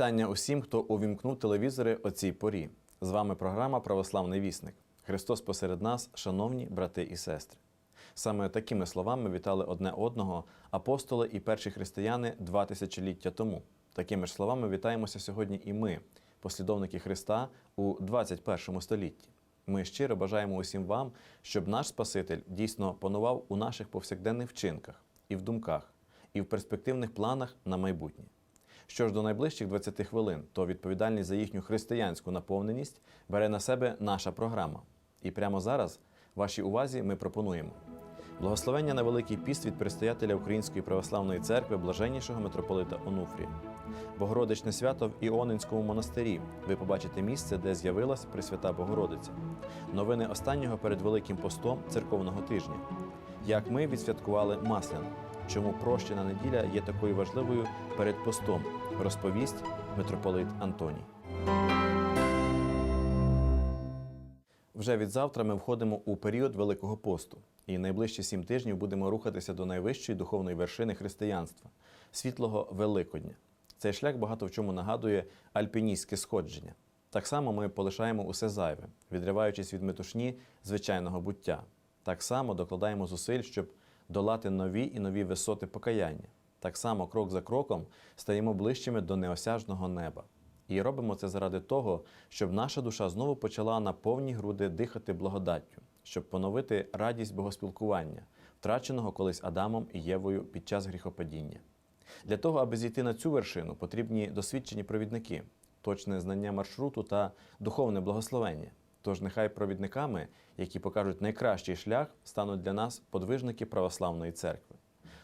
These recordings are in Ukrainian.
Вітання усім, хто увімкнув телевізори о цій порі. З вами програма Православний вісник. Христос посеред нас, шановні брати і сестри. Саме такими словами вітали одне одного апостоли і перші християни два тисячоліття тому. Такими ж словами вітаємося сьогодні і ми, послідовники Христа у 21 столітті. Ми щиро бажаємо усім вам, щоб наш Спаситель дійсно панував у наших повсякденних вчинках і в думках, і в перспективних планах на майбутнє. Що ж до найближчих 20 хвилин, то відповідальність за їхню християнську наповненість бере на себе наша програма. І прямо зараз вашій увазі ми пропонуємо благословення на Великий піст від предстоятеля Української православної церкви блаженнішого митрополита Онуфрія. Богородичне свято в Іонинському монастирі. Ви побачите місце, де з'явилась Пресвята Богородиця. Новини останнього перед Великим постом церковного тижня. Як ми відсвяткували Масляну. Чому прощена неділя є такою важливою перед постом, розповість митрополит Антоній. Вже від завтра ми входимо у період Великого посту, і найближчі сім тижнів будемо рухатися до найвищої духовної вершини християнства світлого Великодня. Цей шлях багато в чому нагадує альпіністське сходження. Так само ми полишаємо усе зайве, відриваючись від метушні звичайного буття. Так само докладаємо зусиль, щоб долати нові і нові висоти покаяння. Так само, крок за кроком, стаємо ближчими до неосяжного неба. І робимо це заради того, щоб наша душа знову почала на повні груди дихати благодаттю, щоб поновити радість богоспілкування, втраченого колись Адамом і Євою під час гріхопадіння. Для того, аби зійти на цю вершину, потрібні досвідчені провідники, точне знання маршруту та духовне благословення. Тож нехай провідниками, які покажуть найкращий шлях, стануть для нас подвижники православної церкви.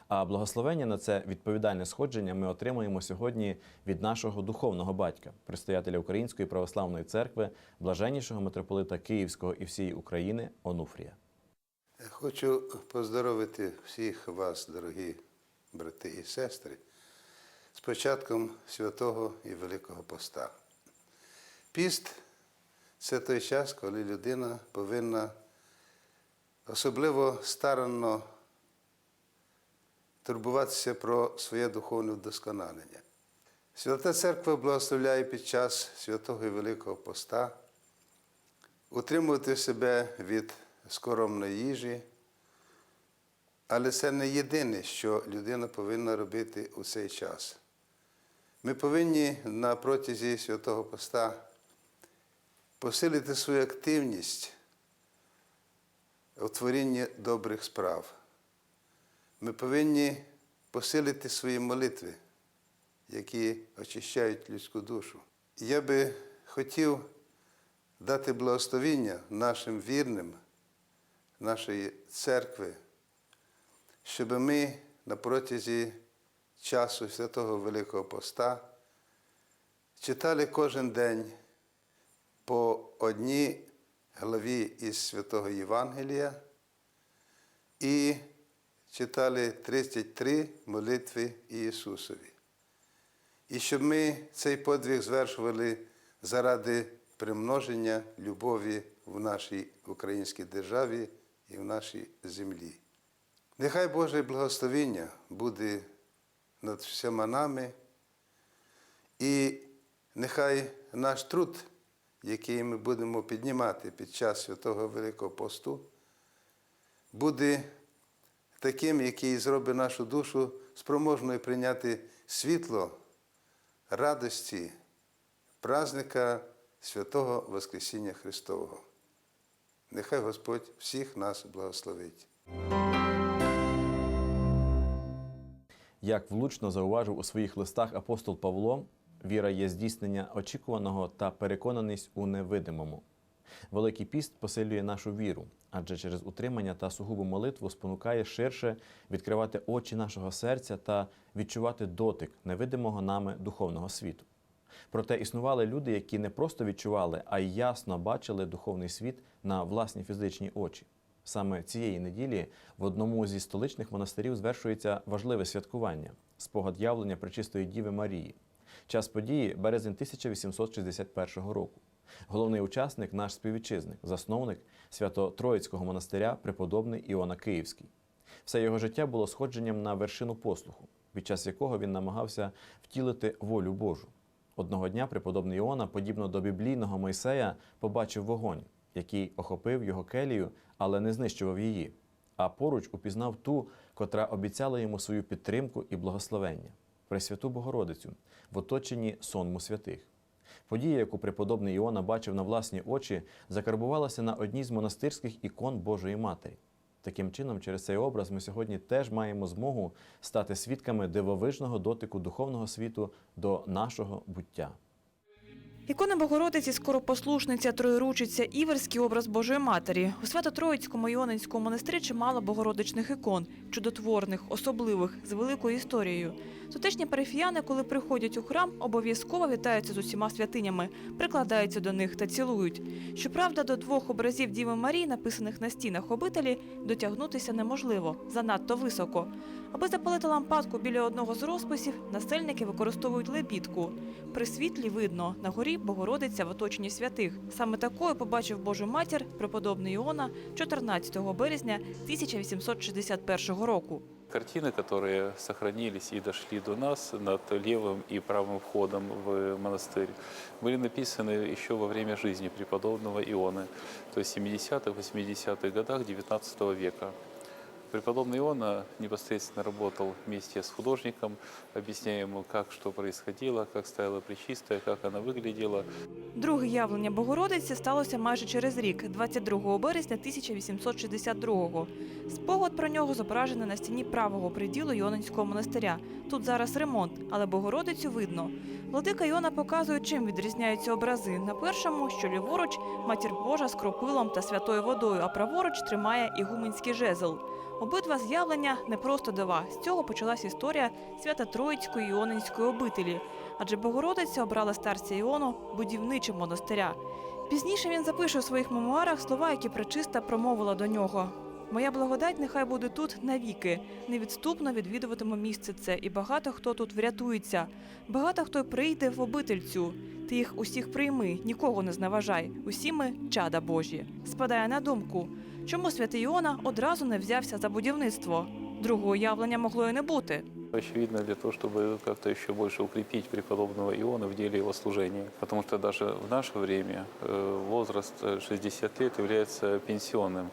А благословення на це відповідальне сходження ми отримуємо сьогодні від нашого духовного батька, предстоятеля Української православної церкви, блаженнішого митрополита Київського і всієї України Онуфрія. Хочу поздоровити всіх вас, дорогі брати і сестри, з початком святого і Великого Поста. Піст це той час, коли людина повинна особливо старанно турбуватися про своє духовне вдосконалення. Свята Церква благословляє під час святого і Великого Поста утримувати себе від скоромної їжі, але це не єдине, що людина повинна робити у цей час. Ми повинні на протязі святого поста посилити свою активність у творінні добрих справ. Ми повинні посилити свої молитви, які очищають людську душу. Я би хотів дати благословіння нашим вірним, нашої церкви, щоб ми на протязі часу Святого Великого Поста читали кожен день по одній главі із Святого Євангелія і читали 33 молитви Ісусові. І щоб ми цей подвиг звершували заради примноження любові в нашій українській державі і в нашій землі. Нехай Боже благословіння буде над всіма нами, і нехай наш труд, який ми будемо піднімати під час Святого Великого Посту, буде таким, який зробить нашу душу спроможною прийняти світло радості, праздника святого Воскресіння Христового. Нехай Господь всіх нас благословить. Як влучно зауважив у своїх листах апостол Павло, віра є здійснення очікуваного та переконаність у невидимому. Великий піст посилює нашу віру, адже через утримання та сугубу молитву спонукає ширше відкривати очі нашого серця та відчувати дотик невидимого нами духовного світу. Проте існували люди, які не просто відчували, а й ясно бачили духовний світ на власні фізичні очі. Саме цієї неділі в одному зі столичних монастирів звершується важливе святкування спогад явлення Пречистої Діви Марії. Час події березень 1861 року. Головний учасник наш співвітчизник, засновник Свято-Троїцького монастиря, преподобний Іона Київський. Все його життя було сходженням на вершину послуху, під час якого він намагався втілити волю Божу. Одного дня преподобний Іона, подібно до біблійного Мойсея, побачив вогонь, який охопив його келію, але не знищував її. А поруч упізнав ту, котра обіцяла йому свою підтримку і благословення Пресвяту Богородицю в оточенні сонму святих. Подія, яку преподобний Іона бачив на власні очі, закарбувалася на одній з монастирських ікон Божої Матері. Таким чином, через цей образ ми сьогодні теж маємо змогу стати свідками дивовижного дотику духовного світу до нашого буття. Ікона Богородиці, скоропослушниця, троєручиця, іверський образ Божої Матері. У Свято-Троїцькому Іонинському монастирі чимало богородичних ікон, чудотворних, особливих, з великою історією. Тутешні парафіяни, коли приходять у храм, обов'язково вітаються з усіма святинями, прикладаються до них та цілують. Щоправда, до двох образів Діви Марії, написаних на стінах обителі, дотягнутися неможливо, занадто високо. Аби запалити лампадку біля одного з розписів, насельники використовують лебідку. При світлі видно на горі Богородиця в оточенні святих. Саме такою побачив Божу матір преподобний Іона 14 березня 1861 року. Картины, которые сохранились и дошли до нас над левым и правым входом в монастырь, были написаны еще во время жизни преподобного Иона, то есть в 70-х, 80-х годах XIX века. Преподобный Иона непосредственно работал вместе с художником, объясняя ему, как что происходило, как стояла Пречистая, как она выглядела. Друге явлення Богородиці сталося майже через рік, 22 березня 1862-го. Спогад про нього зображений на стіні правого приділу Йонинського монастиря. Тут зараз ремонт, але Богородицю видно. Владика Йона показує, чим відрізняються образи. На першому, що ліворуч, матір Божа з кропилом та святою водою, а праворуч тримає ігуменський жезл. Обидва з'явлення не просто дива. З цього почалась історія Свято-Троїцької Іонинської обителі. Адже Богородиця обрала старця Іону будівничим монастиря. Пізніше він запише у своїх мемуарах слова, які пречиста промовила до нього. Моя благодать нехай буде тут навіки. Невідступно відвідуватиму місце це, і багато хто тут врятується. Багато хто прийде в обитель цю. Ти їх усіх прийми, нікого не зневажай. Усі ми чада Божі. Спадає на думку, чому святий Іона одразу не взявся за будівництво. Другого явлення могло і не бути. Очевидно, для того, чтобы как-то еще больше укрепить преподобного Иона в деле его служения. Потому что даже в наше время э, возраст э, 60 лет является пенсионным.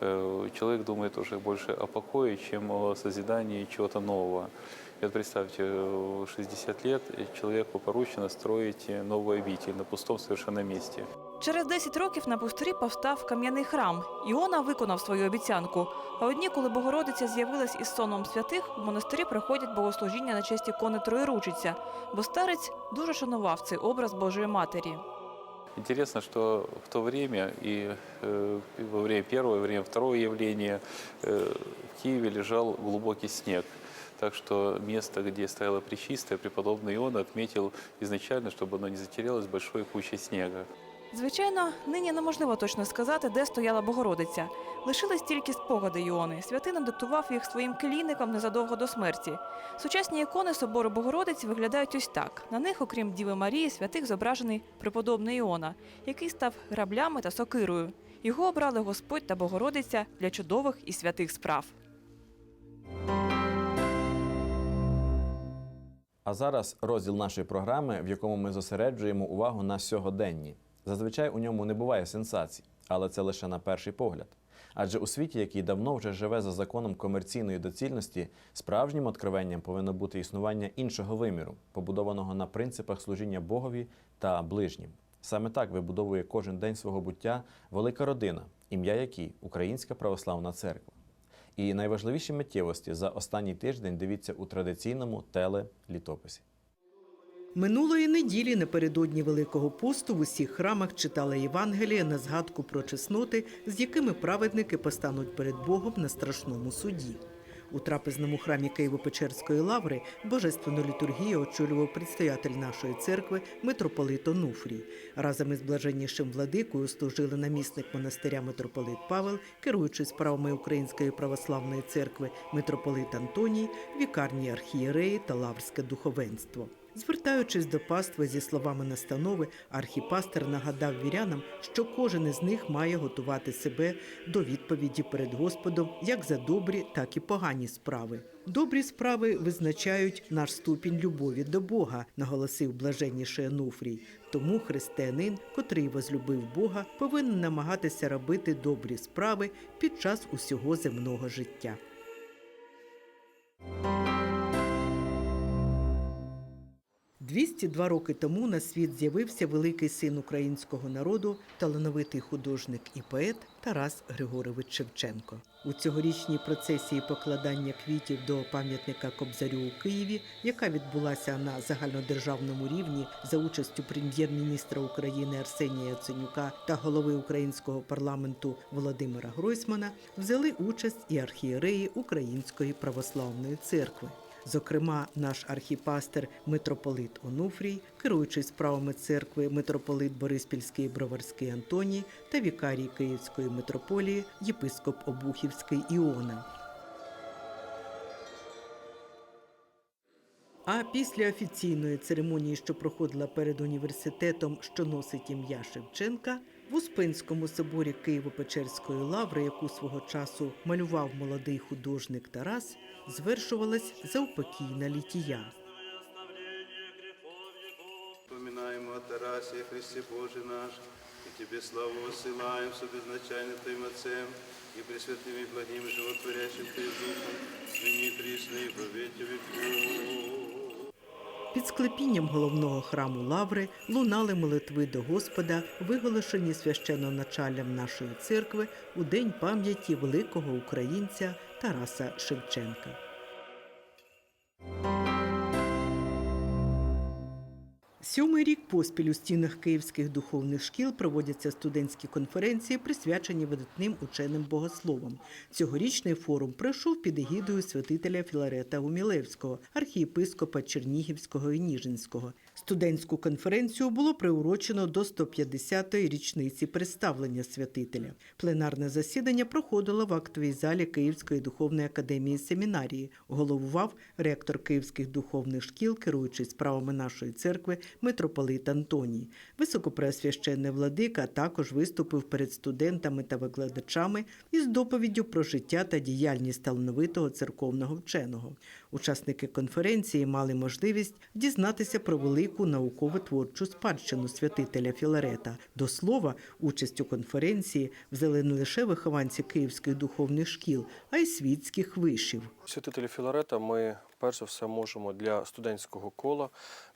Э, Человек думает уже больше о покое, чем о созидании чего-то нового. И вот представьте, э, 60 лет и человеку поручено строить новую обитель на пустом совершенно месте. Через 10 років на пустирі повстав кам'яний храм. Іона виконав свою обіцянку. А одні, коли Богородиця з'явилась із соном святих, у монастирі проходять богослужіння на честь ікони Троєручиця, бо старець дуже шанував цей образ Божої Матері. Интересно, что в то время и э, во время первого, и во время второго явления э, в Киеве лежал глубокий снег. Так что место, где стояла Пречистая, преподобный Ион отметил изначально, чтобы оно не затерялось большой кучей снега. Звичайно, нині неможливо точно сказати, де стояла Богородиця. Лишились тільки спогади Іони. Святинам диктував їх своїм келійникам незадовго до смерті. Сучасні ікони собору Богородиці виглядають ось так. На них, окрім Діви Марії, святих зображений преподобний Іона, який став граблями та сокирою. Його обрали Господь та Богородиця для чудових і святих справ. А зараз розділ нашої програми, в якому ми зосереджуємо увагу на сьогоденні. Зазвичай у ньому не буває сенсацій, але це лише на перший погляд. Адже у світі, який давно вже живе за законом комерційної доцільності, справжнім откровенням повинно бути існування іншого виміру, побудованого на принципах служіння Богові та ближнім. Саме так вибудовує кожен день свого буття велика родина, ім'я якій Українська православна церква. І найважливіші миттєвості за останній тиждень дивіться у традиційному телелітописі. Минулої неділі напередодні Великого посту в усіх храмах читали Євангелія на згадку про чесноти, з якими праведники постануть перед Богом на страшному суді. У трапезному храмі Києво-Печерської лаври божественну літургію очолював предстоятель нашої церкви митрополит Онуфрій. Разом із блаженнішим владикою служили намісник монастиря митрополит Павел, керуючий справами Української православної церкви митрополит Антоній, вікарні архієреї та лаврське духовенство. Звертаючись до пастви зі словами настанови, архіпастер нагадав вірянам, що кожен із них має готувати себе до відповіді перед Господом як за добрі, так і погані справи. Добрі справи визначають наш ступінь любові до Бога, наголосив блаженніший Ануфрій. Тому християнин, котрий возлюбив Бога, повинен намагатися робити добрі справи під час усього земного життя. Двісті два роки тому на світ з'явився великий син українського народу, талановитий художник і поет Тарас Григорович Шевченко. У цьогорічній процесії покладання квітів до пам'ятника Кобзарю у Києві, яка відбулася на загальнодержавному рівні за участю прем'єр-міністра України Арсенія Яценюка та голови українського парламенту Володимира Гройсмана, взяли участь і архієреї Української православної церкви. Зокрема, наш архіпастер митрополит Онуфрій, керуючий справами церкви митрополит Бориспільський Броварський Антоній та вікарій Київської митрополії єпископ Обухівський Іона. А після офіційної церемонії, що проходила перед університетом, що носить ім'я Шевченка, в Успенському соборі Києво-Печерської лаври, яку свого часу малював молодий художник Тарас, звершувалась заупокійна літія. Вспоминаємо о Тарасі, Христе Боже наш, і Тебе славу з безначальним Твоїм Отцем і пресвятим і благим животворящим Твоїм Духом, нині прісно і віки віков. Під склепінням головного храму Лаври лунали молитви до Господа, виголошені священоначалям нашої церкви у день пам'яті великого українця Тараса Шевченка. Сьомий рік поспіль у стінах київських духовних шкіл проводяться студентські конференції, присвячені видатним ученим богословам. Цьогорічний форум пройшов під егідою святителя Філарета Гумілевського, архієпископа Чернігівського і Ніжинського. Студентську конференцію було приурочено до 150-ї річниці представлення святителя. Пленарне засідання проходило в актовій залі Київської духовної академії семінарії. Головував ректор Київських духовних шкіл, керуючий справами нашої церкви, митрополит Антоній. Високопреосвященний владика також виступив перед студентами та викладачами із доповіддю про життя та діяльність талановитого церковного вченого. Учасники конференції мали можливість дізнатися про велику науково-творчу спадщину святителя Філарета. До слова, участь у конференції взяли не лише вихованці київських духовних шкіл, а й світських вишів. Святителя Філарета ми перш за все можемо для студентського кола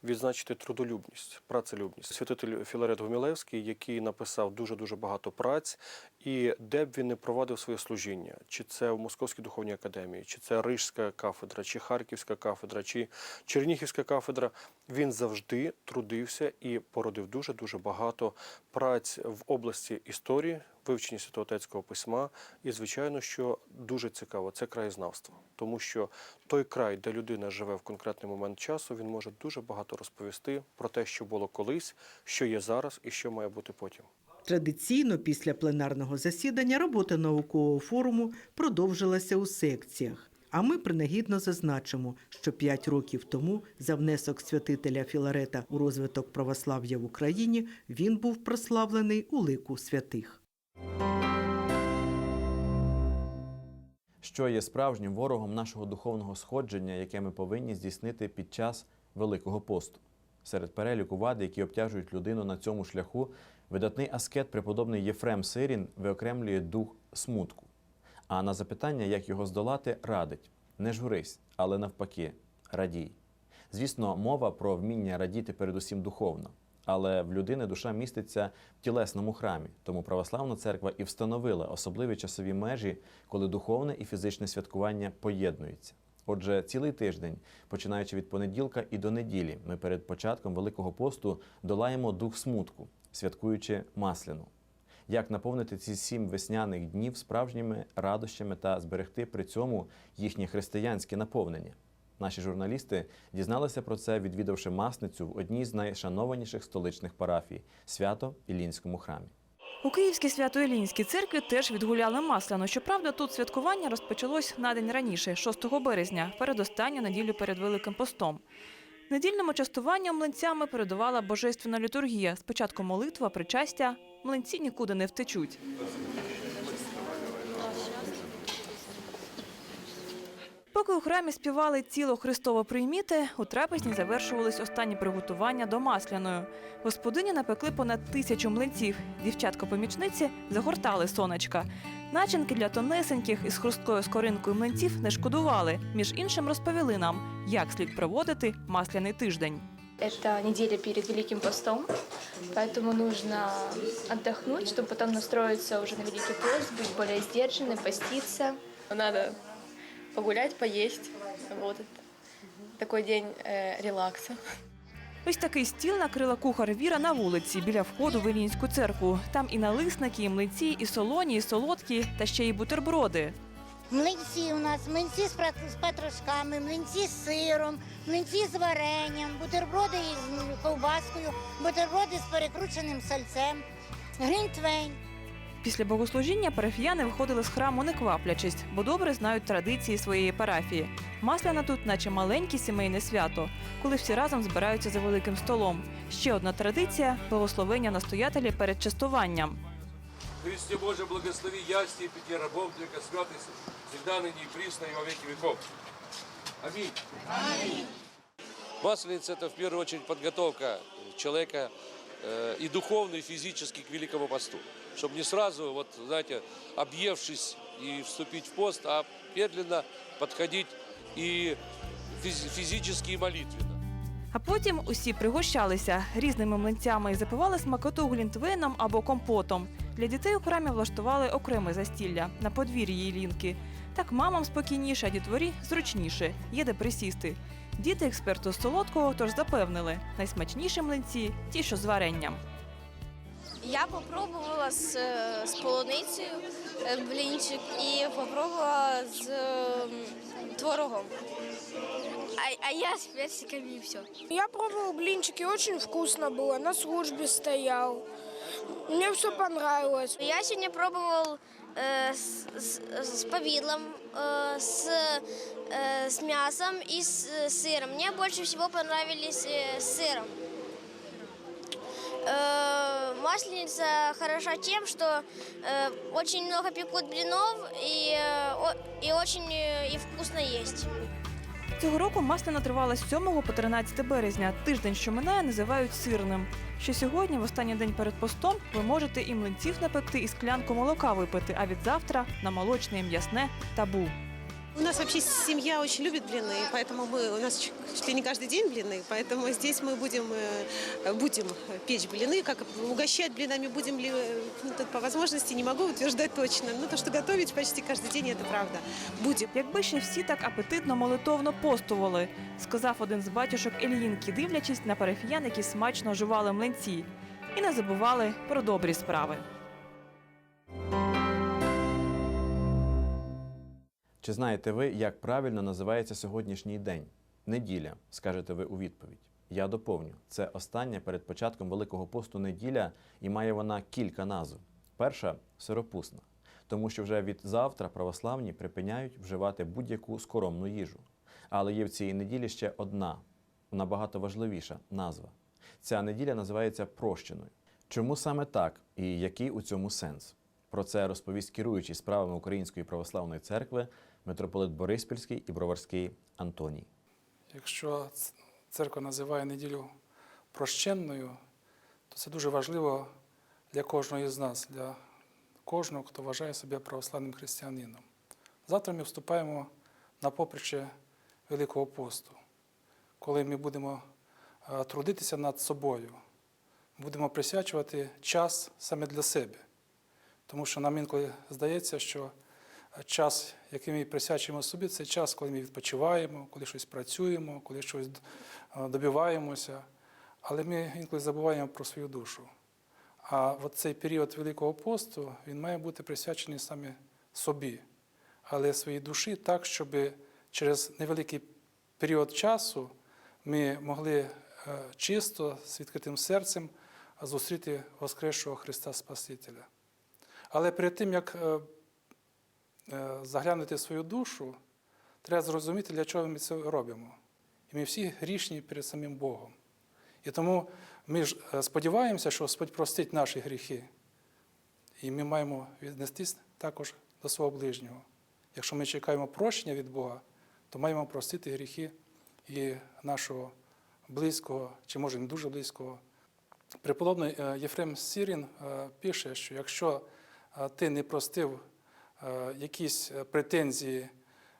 відзначити трудолюбність, працелюбність. Святитель Філарет Гумілевський, який написав дуже дуже багато праць, і де б він не провадив своє служіння, чи це в Московській духовній академії, чи це Рижська кафедра, чи Харківська кафедра, чи Чернігівська кафедра, він завжди трудився і породив дуже дуже багато праць в області історії, вивчення святоотецького письма. І, звичайно, що дуже цікаво, це краєзнавство, тому що той край, де людина живе в конкретний момент часу, він може дуже багато розповісти про те, що було колись, що є зараз і що має бути потім. Традиційно після пленарного засідання робота наукового форуму продовжилася у секціях. А ми принагідно зазначимо, що п'ять років тому за внесок святителя Філарета у розвиток православ'я в Україні він був прославлений у лику святих. Що є справжнім ворогом нашого духовного сходження, яке ми повинні здійснити під час Великого посту. Серед переліку вад, які обтяжують людину на цьому шляху, видатний аскет, преподобний Єфрем Сирін, виокремлює дух смутку. А на запитання, як його здолати, радить: не журись, але навпаки, радій. Звісно, мова про вміння радіти передусім духовно. Але в людини душа міститься в тілесному храмі, тому православна церква і встановила особливі часові межі, коли духовне і фізичне святкування поєднуються. Отже, цілий тиждень, починаючи від понеділка і до неділі, ми перед початком Великого посту долаємо дух смутку, святкуючи масляну. Як наповнити ці сім весняних днів справжніми радощами та зберегти при цьому їхнє християнське наповнення? Наші журналісти дізналися про це, відвідавши масницю в одній з найшанованіших столичних парафій свято Іллінському храмі. У Київській Свято-Ілінській церкві теж відгуляли масляну. Щоправда, тут святкування розпочалось на день раніше, 6 березня, передостанню неділю перед Великим постом. Недільними частуванням млинцями передувала божественна літургія. Спочатку молитва, причастя. Млинці нікуди не втечуть. Поки у храмі співали ціло Христово прийміти, у трапезні завершувались останні приготування до масляної. Господині напекли понад тисячу млинців. Дівчатка-помічниці загортали сонечка. Начинки для тонесеньких із хрусткою скоринкою млинців не шкодували. Між іншим розповіли нам, як слід проводити масляний тиждень. Это неделя перед Великим постом, поэтому нужно отдохнуть, чтобы потом настроиться уже на Великий пост, быть более сдержанной, поститься. Надо погулять, поесть. Вот такой день э, релакса. Ось такий стіл накрила кухар Віра на вулиці біля входу в Ілінську церкву. Там і налисники, і млинці, і солоні, і солодкі, та ще й бутерброди. Млинці у нас, млинці з пра- з петрушками, млинці з сиром, млинці з варенням, бутерброди з ковбаскою, бутерброди з перекрученим сальцем, глінтвейн. Після богослужіння парафіяни виходили з храму не кваплячись, бо добре знають традиції своєї парафії. Масляна тут, наче маленьке сімейне свято, коли всі разом збираються за великим столом. Ще одна традиція благословення настоятелі перед частуванням. Христе Боже, благослови ясти и пяти рабов Твоих, святых, всегда ныне и присно и во веки веков. Аминь. Масленица – это в первую очередь подготовка человека э, и духовно, и физически к Великому посту. Чтобы не сразу, вот, знаете, объевшись и вступить в пост, а медленно подходить и физи- физически, и молитвенно. А потім усі пригощалися різними млинцями і запивали смакоту глінтвейном або компотом. Для дітей у храмі влаштували окреме застілля на подвір'ї Ілінки. Так мамам спокійніше, а дітворі зручніше, є де присісти. Діти експерту солодкого тож запевнили, найсмачніші млинці ті, що з варенням. Я попробувала з, е, з полуницею е, блінчик і попробувала з творогом. А, а я з персиками і все. Я пробовал блинчики, очень вкусно было. На службе стоял. Мне все понравилось. Я сьогодні пробував е, з, з, з повідлом, е, з, е, з м'ясом і з е, сиром. Мені більше всього понравились е, з сиром. Э, Масленица хороша тем, что э, очень много пекут блинов и, э, о- и очень э, и вкусно есть. Цього року масляна тривала з 7 по 13 березня. Тиждень, що минає, називають сирним. Що сьогодні, в останній день перед постом, ви можете і млинців напекти, і склянку молока випити, а від завтра на молочне і м'ясне табу. У нас вообще семья очень любит блины, поэтому мы, у нас чуть чуть ли не каждый день блины, поэтому здесь мы будем, э, будем печь блины, как угощать блинами будем ли, э, ну, тут по возможности не могу утверждать точно, но то, что готовить почти каждый день, это правда. Будем. Якби ще всі так апетитно молитовно постували, сказав один з батюшок Ільїнки, дивлячись на парафіян, які смачно жували млинці, і не забували про добрі справи. Чи знаєте ви, як правильно називається сьогоднішній день? Неділя, скажете ви у відповідь. Я доповню. Це остання перед початком Великого посту неділя, і має вона кілька назв. Перша сиропусна, тому що вже від завтра православні припиняють вживати будь-яку скоромну їжу. Але є в цій неділі ще одна, набагато важливіша назва. Ця неділя називається прощеною. Чому саме так і який у цьому сенс? Про це розповість керуючий справами Української православної церкви митрополит Бориспільський і Броварський Антоній. Якщо церква називає неділю прощенною, то це дуже важливо для кожного із нас, для кожного, хто вважає себе православним християнином. Завтра ми вступаємо на поприще Великого посту, коли ми будемо е, трудитися над собою, будемо присвячувати час саме для себе. Тому що нам інколи здається, що час, який ми присвячуємо собі, це час, коли ми відпочиваємо, коли щось працюємо, коли щось е, добиваємося. Але ми інколи забуваємо про свою душу. А от цей період Великого посту він має бути присвячений саме собі, але своїй душі так, щоб через невеликий період часу ми могли е, чисто, з відкритим серцем зустріти Воскресшого Христа Спасителя. Але перед тим, як е, заглянути в свою душу, треба зрозуміти, для чого ми це робимо. І ми всі грішні перед самим Богом. І тому ми ж е, сподіваємося, що Господь простить наші гріхи. І ми маємо віднестись також до свого ближнього. Якщо ми чекаємо прощення від Бога, то маємо простити гріхи і нашого близького, чи може не дуже близького. Преподобний е, Єфрем Сірін е, пише, що якщо е, ти не простив е, якісь е, претензії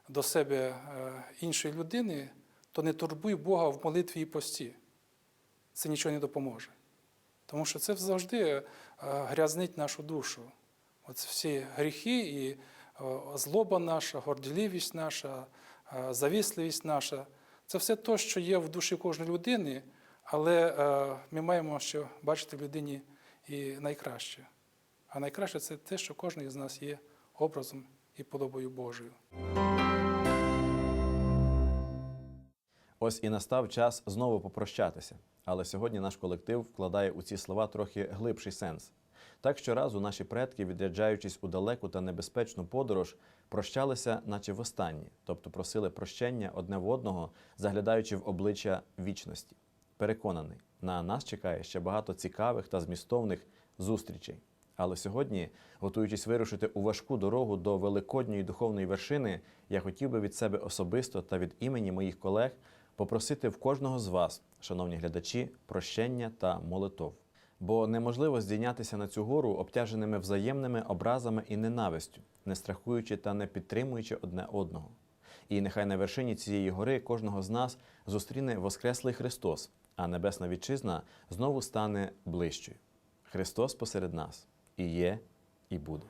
до себе е, іншої людини, то не турбуй Бога в молитві і пості. Це нічого не допоможе. Тому що це завжди е, грязнить нашу душу. От всі гріхи і е, злоба наша, горділивість наша, е, завісливість наша це все те, що є в душі кожної людини, але е, ми маємо ще бачити в людині і найкраще. А найкраще це те, що кожен із нас є образом і подобою Божою. Ось і настав час знову попрощатися. Але сьогодні наш колектив вкладає у ці слова трохи глибший сенс. Так щоразу наші предки, відряджаючись у далеку та небезпечну подорож, прощалися, наче востаннє, тобто просили прощення одне в одного, заглядаючи в обличчя вічності. Переконаний, на нас чекає ще багато цікавих та змістовних зустрічей. Але сьогодні, готуючись вирушити у важку дорогу до великодньої духовної вершини, я хотів би від себе особисто та від імені моїх колег попросити в кожного з вас, шановні глядачі, прощення та молитов. Бо неможливо здійнятися на цю гору обтяженими взаємними образами і ненавистю, не страхуючи та не підтримуючи одне одного. І нехай на вершині цієї гори кожного з нас зустріне Воскреслий Христос, а Небесна Вітчизна знову стане ближчою. Христос посеред нас і є, і буде.